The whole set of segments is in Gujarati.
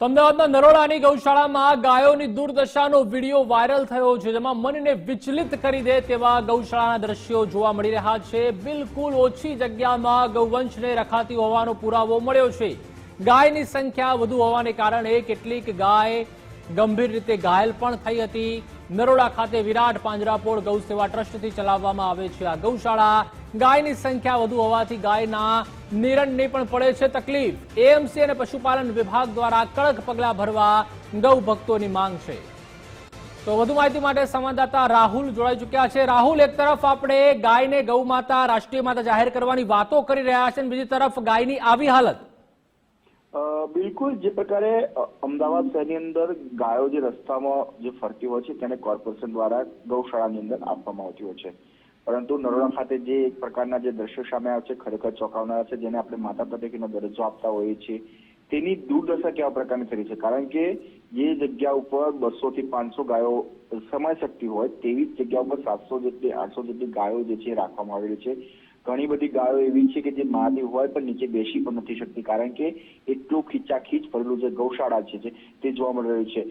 અમદાવાદના નરોડાની ગૌશાળામાં ગાયોની દુર્દશાનો વીડિયો વાયરલ થયો છે, જેમાં મનને વિચલિત કરી દે તેવા ગૌશાળાના દ્રશ્યો જોવા મળી રહ્યા છે. બિલકુલ ઓછી જગ્યામાં ગૌવંશને રખાતી હોવાનો પુરાવો મળ્યો છે. ગાયની સંખ્યા વધુ હોવાને કારણે કેટલીક ગાય ગંભીર રીતે ઘાયલ પણ થઈ હતી. નરોડા ખાતે વિરાટ પાંજરાપોળ ગૌ સેવા ટ્રસ્ટથી ચલાવવામાં આવે છે આ ગૌશાળા. ગાયની સંખ્યા વધુ હોવાથી ગાયના નિરણની પણ પડે છે તકલીફ. એએમસી અને પશુપાલન વિભાગ દ્વારા કડક પગલાં ભરવા ગૌ ભક્તોની માંગ છે. તો વધુ માહિતી માટે સંવાદદાતા રાહુલ જોડાઈ ચુક્યા છે. રાહુલ, એક તરફ આપણે ગાયને ગૌ માતા, રાષ્ટ્રીય માતા જાહેર કરવાની વાતો કરી રહ્યા છે બીજી તરફ ગાયની આવી હાલત. બિલકુલ જે પ્રકારે અમદાવાદ શહેરની અંદર ગાયો જે રસ્તામાં જે ફરતી હોય છે તેને કોર્પોરેશન દ્વારા ગૌશાળાની અંદર આપવામાં આવતી હોય છે. પરંતુ નરોડા ખાતે જે એક પ્રકારના જે દ્રશ્યો સામે આવે છે ખરેખર ચોંકાવનારા છે જેને આપણે માતા તરીકેનો દરજ્જો આપતા હોઈએ છીએ તેની દુર્દશા કેવા પ્રકારની થઈ છે? કારણ કે જે જગ્યા ઉપર બસો થી પાંચસો ગાયો સમાઈ શકતી હોય તેવી જ જગ્યા ઉપર સાતસો જેટલી આઠસો જેટલી ગાયો જે છે રાખવામાં આવેલી છે. ઘણી બધી ગાયો એવી છે કે જે માદી હોય પણ નીચે બેસી પણ નથી શકતી, કારણ કે એટલું ખીચાખીચ ભરેલું જે ગૌશાળા છે તે જોવા મળી રહ્યું છે.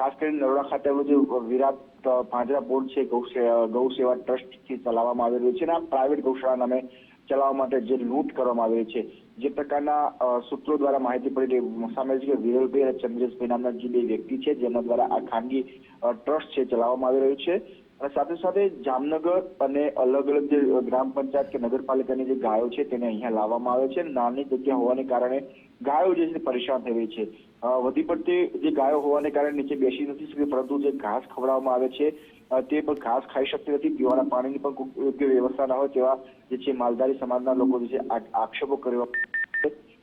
ખાસ કરીને નરોડા ખાતે આવેલું જે વિરાટ પાંજરા બોર્ડ છે, ગૌ સેવા ટ્રસ્ટથી ચલાવવામાં આવી રહ્યું છે અને આ પ્રાઇવેટ ગૌશાળા નામે ચલાવવા માટે જે લૂંટ કરવામાં આવી છે, જે પ્રકારના સૂત્રો દ્વારા માહિતી પડી રહી સામે છે કે વિરલભાઈ અને ચંદ્રેશભાઈ નામના જે બે વ્યક્તિ છે, જેમના દ્વારા આ ખાનગી ટ્રસ્ટ છે, ચલાવવામાં આવી રહ્યું છે. અને સાથે સાથે જામનગર અને અલગ અલગ જે ગ્રામ પંચાયત કે નગરપાલિકાની જે ગાયો છે તેને અહીંયા લાવવામાં આવે છે. નાની જગ્યા હોવાને કારણે ગાયો જે છે પરેશાન થઈ રહી છે. વધી પડતી જે ગાયો હોવાને કારણે નીચે બેસી નથી શકતી, પરંતુ જે ઘાસ ખવડાવવામાં આવે છે તે પણ ઘાસ ખાઈ શકતી નથી. પીવાના પાણીની પણ યોગ્ય વ્યવસ્થા ના હોય તેવા જે છે માલધારી સમાજના લોકો જે છે આક્ષેપો કરવા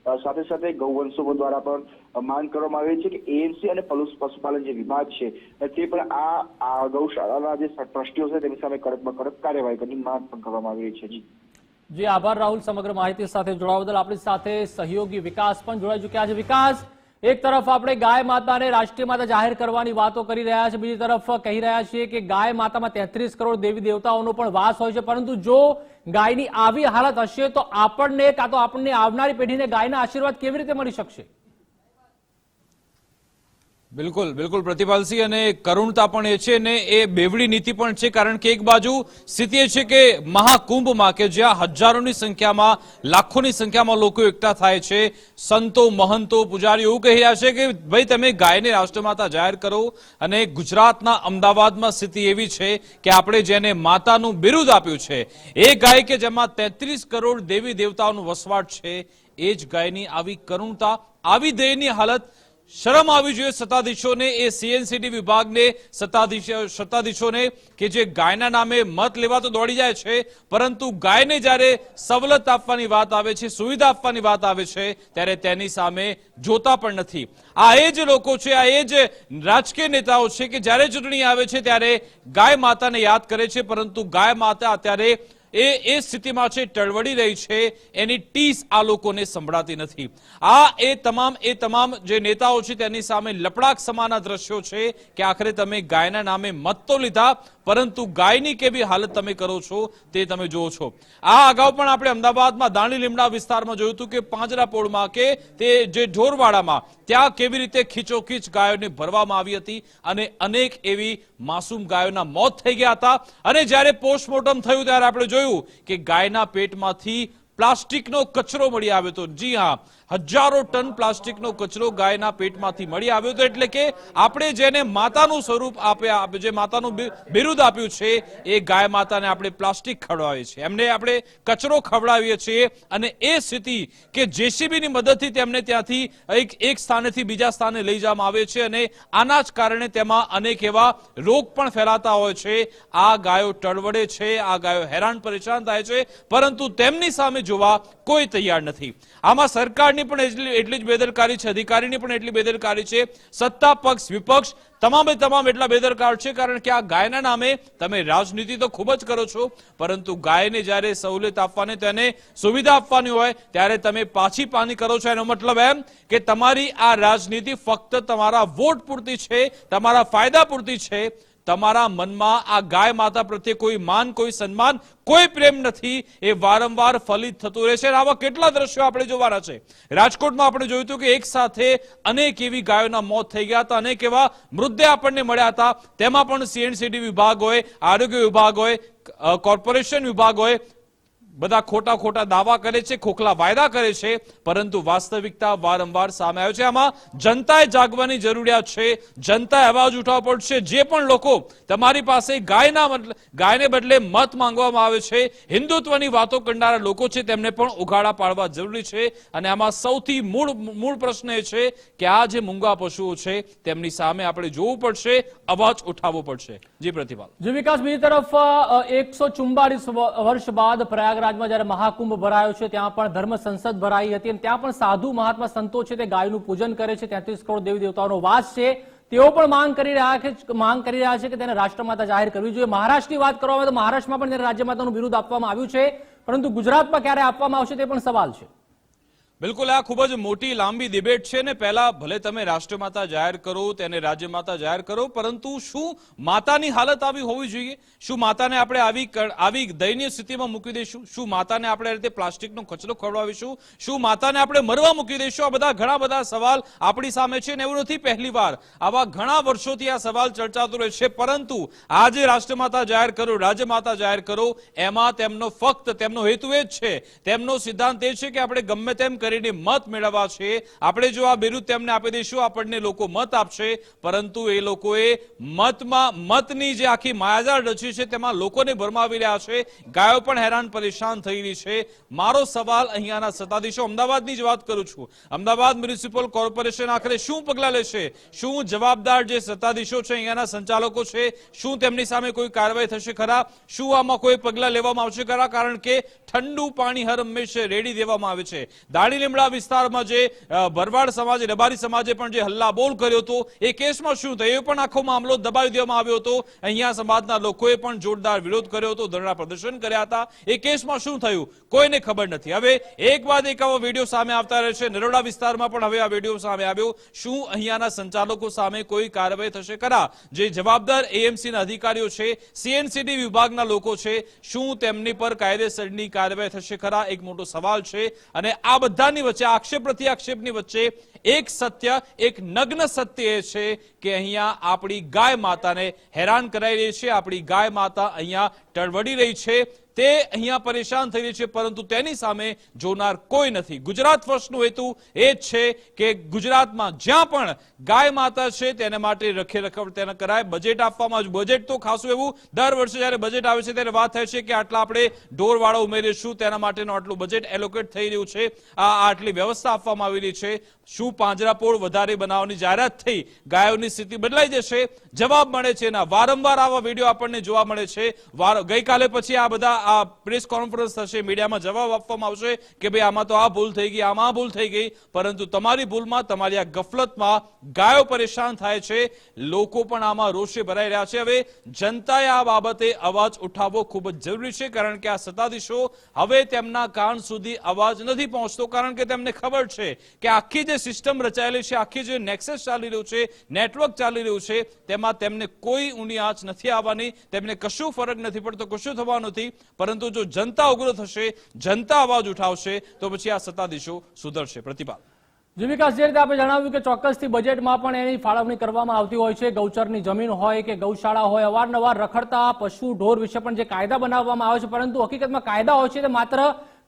સાથે સાથે ગૌવંશકો દ્વારા પણ માંગ કરવામાં આવી છે કે એએમસી અને પલુ- પશુપાલન જે વિભાગ છે તે પણ આ આ ગૌશાળાના જે ટ્રસ્ટીઓ છે તેની સામે કડકમાં કડક કાર્યવાહી કરવાની માંગ પણ કરવામાં આવી રહી છે. જી. જી, આભાર રાહુલ. સમગ્ર માહિતી સાથે જોડાવા બદલ આપણી સાથે સહયોગી વિકાસ પણ જોડાઈ ચુક્યા છે. વિકાસ એક તરફ આપણે ગાય માતાને રાષ્ટ્રીય માતા જાહેર કરવાની વાતો કરી રહ્યા છે, બીજી તરફ કહી રહ્યા છીએ કે ગાય માતામાં તેત્રીસ કરોડ દેવી દેવતાઓનો પણ વાસ હોય છે, પરંતુ જો ગાયની આવી હાલત હશે તો આપણને, કાં તો આપણને આવનારી પેઢીને ગાયના આશીર્વાદ કેવી રીતે મળી શકશે? બિલકુલ બિલકુલ. પ્રતિભાલસિંહ અને કરુણતા પણ એ છે ને એ બેવડી નીતિ પણ છે, કારણ કે એક બાજુ સ્થિતિ એ છે કે મહાકુંભમાં કે જ્યાં હજારોની સંખ્યામાં, લાખોની સંખ્યામાં લોકો એકઠા થાય છે, સંતો, મહંતો પૂજારી એવું કહી રહ્યા છે કે ભાઈ તમે ગાયને રાષ્ટ્રમાતા જાહેર કરો અને ગુજરાતના અમદાવાદમાં સ્થિતિ એવી છે કે આપણે જેને માતાનું બિરુદ આપ્યું છે, એ ગાય કે જેમાં તેત્રીસ કરોડ દેવી દેવતાઓનું વસવાટ છે, એ જ ગાયની આવી કરુણતા, આવી દેહની હાલત શરમ આવી જોઈએ સત્તાધીશોને. એ સીએનસીટી વિભાગને સત્તાધીશ, સત્તાધીશોને કે જે ગાયના નામે મત લેવા તો દોડી જાય છે, પરંતુ ગાયને જ્યારે સવલત આપવાની વાત આવે છે, સુવિધા આપવાની વાત આવે છે, ત્યારે તેની સામે જોતા પણ નથી. આ એ જ લોકો છે, આ એ જ રાજકીય નેતાઓ છે કે જ્યારે ચૂંટણી આવે છે ત્યારે ગાય માતાને યાદ કરે છે, પરંતુ ગાય માતા અત્યારે એ એ સ્થિતિમાં છે ટળવડી રહી છે, એની ટીસ આ લોકોને સંભળાતી નથી. આ એ તમામ એ તમામ જે નેતાઓ છે, તેની સામે લપડાક સમાના દ્રશ્યો છે કે આખરે તમે ગાયના નામે મત તો લીધા, પરંતુ ગાયની કેવી હાલત તમે કરો છો તે તમે જુઓ છો. આ અગાઉ પણ આપણે અમદાવાદમાં દાણી લીમડા વિસ્તારમાં જોયું હતું કે પાંજરાપોળમાં કે તે જે ઢોરવાડામાં, ત્યાં કેવી રીતે ખીચોખીચ ગાયોને ભરવામાં આવી હતી અને અનેક એવી માસૂમ ગાયોના મોત થઈ ગયા હતા. અને જ્યારે પોસ્ટમોર્ટમ થયું ત્યારે આપણે જોયું કે ગાયના પેટમાંથી પ્લાસ્ટિકનો કચરો મળી આવ્યો હતો. જી હા, હજારો ટન પ્લાસ્ટિકનો કચરો ગાયના પેટમાંથી મળી આવ્યો હતો. એટલે કે આપણે જેને માતાનું સ્વરૂપ આપ્યા જે માતાનું બિરુદ આપ્યું છે, એ ગાય માતાને આપણે પ્લાસ્ટિક ખવડાવીએ છીએ. એમને આપણે કચરો ખવડાવીએ છીએ અને એ સ્થિતિ કે જેસીબીની મદદથી તેમને ત્યાંથી એક એક સ્થાનેથી બીજા સ્થાને લઈ જવામાં આવે છે અને આના જ કારણે તેમાં અનેક એવા રોગ પણ ફેલાતા હોય છે. આ ગાયો ટળવડે છે, આ ગાયો હેરાન પરેશાન થાય છે. પરંતુ તેમની સામે જોવા કોઈ તૈયાર નથી. આમાં સરકારની પણ એટલી એટલી જ બેદરકારી છે, અધિકારીની પણ એટલી બેદરકારી છે. સત્તા પક્ષ, વિપક્ષ તમામે તમામ એટલા બેદરકાર છે કારણ કે આ ગાયના નામે તમે રાજનીતિ તો ખૂબ જ કરો છો, પરંતુ ગાયને જ્યારે સહુલિયત આપવાની, તેને સુવિધા આપવાની હોય, ત્યારે તમે પાછી પાની કરો છો. એનો મતલબ એમ કે તમારી આ રાજનીતિ ફક્ત તમારા વોટ પૂરતી છે, તમારા ફાયદા પૂરતી છે તમારા મનમાં આ ગાય માતા પ્રત્યે કોઈ માન, કોઈ સન્માન, કોઈ પ્રેમ નથી, એ વારંવાર ફલિત થતું રહેશે. અને આવા કેટલા દ્રશ્યો આપણે જોવાના છે. રાજકોટમાં આપણે જોયું હતું કે એક સાથે અનેક એવી ગાયોના મોત થઈ ગયા હતા. અનેક એવા મૃતદેહ આપણને મળ્યા હતા. તેમાં પણ સીએનસીડી વિભાગ હોય, આરોગ્ય વિભાગ હોય કોર્પોરેશન વિભાગ હોય બધા ખોટા ખોટા દાવા કરે છે, ખોખલા વાયદા કરે છે, પરંતુ વાસ્તવિકતા વારંવાર સામે આવે છે. આમાં જનતાએ જાગવાની જરૂરિયાત છે, જનતાએ અવાજ ઉઠાવવો પડશે. જે પણ લોકો તમારી પાસે ગાયના ગાયને બદલે મત માંગવામાં આવે છે, હિન્દુત્વની વાતો કરનારા લોકો છે, તેમને પણ ઉઘાડા પાડવા જરૂરી છે. અને આમાં સૌથી મૂળ મૂળ પ્રશ્ન એ છે કે આ જે મૂંગા પશુઓ છે, તેમની સામે આપણે જોવું પડશે, અવાજ ઉઠાવવો પડશે. જી પ્રતિભા જે વિકાસ, બીજી તરફ એકસો વર્ષ બાદ પ્રયાગરાજમાં જ્યારે મહાકુંભ ભરાયો છે, ત્યાં પણ ધર્મ સંસદ ભરાઈ હતી અને ત્યાં પણ સાધુ મહાત્મા સંતો છે તે ગાયનું પૂજન કરે છે. તેત્રીસ કરોડ દેવી દેવતાઓનો વાસ છે. તેઓ પણ માંગ કરી રહ્યા છે માંગ કરી રહ્યા છે કે તેને રાષ્ટ્રમાતા જાહેર કરવી જોઈએ. મહારાષ્ટ્રની વાત કરવામાં આવે તો મહારાષ્ટ્રમાં પણ તેને રાજ્યમાતાનું બિરુદ આપવામાં આવ્યું છે. પરંતુ ગુજરાતમાં ક્યારે આપવામાં આવશે તે પણ સવાલ છે. બિલકુલ, આ ખૂબ જ મોટી, લાંબી ડિબેટ છે ને પહેલા ભલે તમે રાષ્ટ્રમાતા જાહેર કરો, તેને રાજ્યમાતા જાહેર કરો, પરંતુ શું માતાની હાલત આવી હોવી જોઈએ? શું માતાને આપણે આવી આવી દયનીય સ્થિતિમાં મૂકી દઈશું? શું માતાને આપણે આ રીતે પ્લાસ્ટિકનો કચરો ખવડાવીશું? શું માતાને આપણે મરવા મૂકી દઈશું? આ બધા ઘણા બધા સવાલ આપણી સામે છે ને એવું નથી પહેલી વાર. આવા ઘણા વર્ષોથી આ સવાલ ચર્ચાતો રહે છે, પરંતુ આજે રાષ્ટ્રમાતા જાહેર કરો, રાજ્યમાતા જાહેર કરો, એમાં તેમનો ફક્ત તેમનો હેતુ એ જ છે. તેમનો સિદ્ધાંત એ છે કે આપણે ગમે તેમ કરીને મત મેળવવા છે આપણે જો આ બિરુદ તેમને આપી દઈશું, આપણને લોકો મત આપશે. પરંતુ એ લોકોએ મતમાં, મતની જે આખી માયાજાળ રચી છે, તેમાં લોકોને ભરમાવી રહ્યા છે. ગાયો પણ હેરાન પરેશાન થઈ છે. મારો સવાલ અહીંયાના સત્તાધીશો, અમદાવાદની જ વાત કરું છું. અમદાવાદ મ્યુનિસિપલ કોર્પોરેશન આખરે શું પગલાં લેશે? શું જવાબદાર જે સત્તાધીશો છે, અહીંયાના સંચાલકો છે, શું તેમની સામે કોઈ કાર્યવાહી થશે ખરા? શું આમાં કોઈ પગલાં લેવામાં આવશે ખરા? કારણ કે ઠંડુ પાણી હર હંમેશા રેડી દેવામાં આવે છે. દાડી લીમડા વિસ્તારમાં જે ભરવાડ સમાજે, રબારી સમાજે પણ જે હલ્લાબોલ કર્યો હતો, એ કેસમાં શું થયું? પણ આખો મામલો દબાવી દેવામાં આવ્યો હતો. અહીંયા સમાજના લોકોએ પણ જોરદાર વિરોધ કર્યો હતો, ધરણા પ્રદર્શન કર્યા હતા. એ કેસમાં શું થયું? કોઈને ખબર નથી. હવે એક બાદ એક આવો વીડિયો સામે આવતા રહે છે નરોડા વિસ્તારમાં પણ હવે આ વીડિયો સામે આવ્યો. શું અહીંયાના સંચાલકો સામે કોઈ કાર્યવાહી થશે? ખરા જે જવાબદાર એએમસીના અધિકારીઓ છે, સીએનસીડી વિભાગના લોકો છે, શું તેમની પર કાયદેસરની કાર્યવાહી થશે? ખરા એક મોટો સવાલ છે. અને આ બધાની વચ્ચે આક્ષેપ પ્રતિ આક્ષેપની વચ્ચે એક સત્ય એક નગ્ન સત્ય એ છે કે અહીંયા આપણી ગાય માતાને હેરાન કરાઈ રહી છે, આપણી ગાય માતા અહીંયા ટળવડી રહી છે, તે અહીંયા પરેશાન થઈ રહી છે, પરંતુ તેની સામે જોનાર કોઈ નથી. ગુજરાત વર્ષનું હેતુ એ જ છે કે ગુજરાતમાં જ્યાં પણ ગાય માતા છે, તેને માટે રખે રખવ તેને કરાય. બજેટ આપવામાં આવ્યું બજેટ તો ખાસું એવું. દર વર્ષે જ્યારે બજેટ આવે છે, ત્યારે વાત થાય છે કે આટલા આપણે ઢોરવાળો ઉમેરીશું, તેના માટેનું આટલું બજેટ એલોકેટ થઈ રહ્યું છે. આ આટલી વ્યવસ્થા આપવામાં આવેલી છે. શું પાંજરાપોળ વધારે બનાવવાની જાહેરાત થઈ? ગાયોની સ્થિતિ બદલાઈ જશે, જવાબ મળે છે ના વારંવાર આવા વીડિયો આપણને જોવા મળે છે. ગઈકાલે પછી આ બધા, આ પ્રેસ કોન્ફરન્સ થશે, મીડિયામાં જવાબ આપવામાં આવશે કે ભાઈ આમાં તો આ ભૂલ થઈ ગઈ, આમાં ભૂલ થઈ ગઈ. પરંતુ તમારી ભૂલમાં, તમારી આ ગફલતમાં ગાયો પરેશાન થાય છે. લોકો પણ આમાં રોષે ભરાઈ રહ્યા છે. હવે જનતાએ આ બાબતે અવાજ ઉઠાવવો ખૂબ જ જરૂરી છે, કારણ કે આ સત્તાધીશો હવે તેમના કાન સુધી અવાજ નથી પહોંચતો, કારણ કે તેમને ખબર છે કે આખી જે સિસ્ટમ રચાયેલી છે, આખી જે નેક્સેસ ચાલી રહ્યું છે નેટવર્ક ચાલી રહ્યું છે, તેમાં તેમને કોઈ ઊંડી આંચ નથી આવવાની, તેમને કશું ફરક નથી પડતો, કશું થવાનું નથી, પરંતુ જો જનતા ઉગ્ર થશે, જનતા અવાજ ઉઠાવશે, તો પછી આ સત્તાધીશો સુધરશે. પ્રતિભા જે જે રીતે આપણે જણાવ્યું કે ચોક્કસથી બજેટમાં પણ એની ફાળવણી કરવામાં આવતી હોય છે, ગૌચરની જમીન હોય કે ગૌશાળા હોય, અવારનવાર રખડતા પશુ ઢોર વિશે પણ જે કાયદા બનાવવામાં આવે છે, પરંતુ હકીકતમાં કાયદા હોય છે તે માત્ર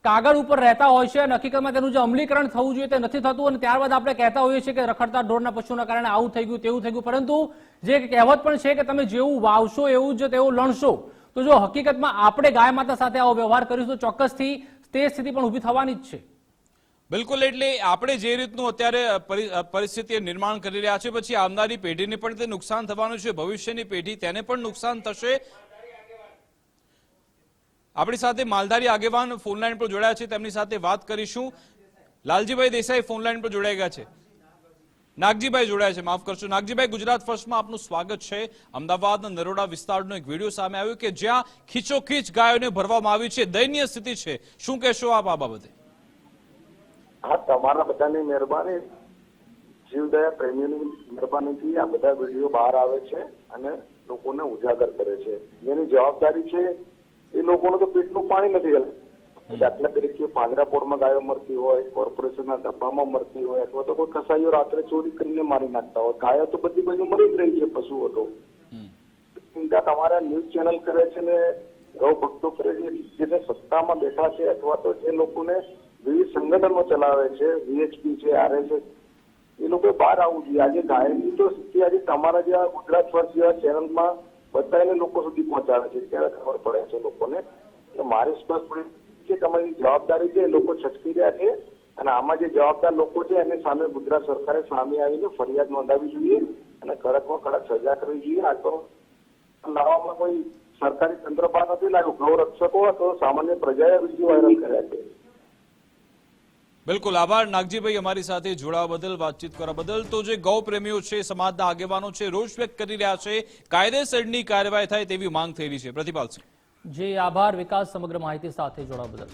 કાગળ ઉપર રહેતા હોય છે અને હકીકતમાં તેનું જે અમલીકરણ થવું જોઈએ તે નથી થતું અને ત્યારબાદ આપણે કહેતા હોઈએ છીએ કે રખડતા ઢોરના પશુના કારણે આવું થઈ ગયું, તેવું થઈ ગયું. પરંતુ જે કહેવત પણ છે કે તમે જેવું વાવશો એવું જ તેવું લણશો. તો જો હકીકતમાં આપણે ગાય માતા સાથે આવો વ્યવહાર કરીશું તો ચોક્કસથી તે સ્થિતિ પણ ઊભી થવાની જ છે. બિલકુલ, એટલે આપણે જે રીતનું અત્યારે પરી- પરિસ્થિતિ નિર્માણ કરી રહ્યા છે, પછી આવનારી પેઢીને પણ તે નુકસાન થવાનું છે, ભવિષ્યની પેઢી તેને પણ નુકસાન થશે. આપણી સાથે માલધારી આગેવાન ફોનલાઈન પર જોડાયા છે. તેમની સાથે વાત કરીશું. લાલજીભાઈ દેસાઈ ફોનલાઈન પર જોડાઈ ગયા છે. નાગજીભાઈ જોડાયા છે. માફ કરશો. નાગજીભાઈ, ગુજરાત ફર્સ્ટમાં આપનું સ્વાગત છે. અમદાવાદના નરોડા વિસ્તારનો એક વીડિયો સામે આવ્યો કે જ્યાં ખીચોખીચ ગાયોને ભરવામાં આવી છે. દયનીય સ્થિતિ છે. શું કહેશો આપ આ બાબતે? હા, તમારા બધાની મહેરબાની. જીવદયા પ્રેમીઓની મહેરબાનીથી આ બધા વીડિયો બહાર આવે છે અને લોકોને ઉજાગર કરે છે. જેની જવાબદારી છે એ લોકોનું તો પેટનું પાણી નથી હલતું દાખલા તરીકે પાંજરાપોળમાં ગાયો મરતી હોય કોર્પોરેશનના ડબ્બામાં મરતી હોય અથવા તો કોઈ કસાઈઓ રાત્રે ચોરી કરીને મારી નાખતા હોય. ગાયો તો બધી બાજુ મરી જ રહી છે પશુઓ તો. ચિંતા તમારા ન્યૂઝ ચેનલ કરે છે ને ગૌ ભક્તો કરે છે જેને સત્તામાં બેઠા છે અથવા તો જે લોકોને વિવિધ સંગઠનો ચલાવે છે વીએચપી છે આરએસએસ એ લોકો બહાર આવવું જોઈએ. આજે ગાયની તો સ્થિતિ આજે તમારા જેવા ગુજરાત ફર્સ્ટ જેવા ચેનલમાં બતાવીને લોકો સુધી પહોંચાડે છે, ત્યારે ખબર પડે છે લોકોને. એટલે મારી સ્પષ્ટપણે છે કે અમારી જવાબદારી છે લોકો છટકી રહ્યા છે. અને આમાં જે જવાબદાર લોકો છે, એની સામે ગુજરાત સરકારે સામે આવીને ફરિયાદ નોંધાવી જોઈએ અને કડકમાં કડક સજા કરવી જોઈએ. આ તો લાવવામાં કોઈ સરકારી તંત્ર બહાર નથી લાગ્યું ગૌરક્ષકો અથવા સામાન્ય પ્રજાએ વીડિયો વાયરલ કર્યા છે. બિલકુલ આભાર. નાગજીભાઈ, અમારી સાથે જોડાવા બદલ, વાતચીત કરવા બદલ. તો જે ગૌ પ્રેમીઓ છે, સમાજના આગેવાનો છે, રોષ વ્યક્ત કરી રહ્યા છે, કાયદેસરની કાર્યવાહી થાય તેવી માંગ થઈ રહી છે. પ્રતિપાલસિંહ. જે, આભાર. વિકાસ સમગ્ર માહિતી સાથે જોડાવા બદલ.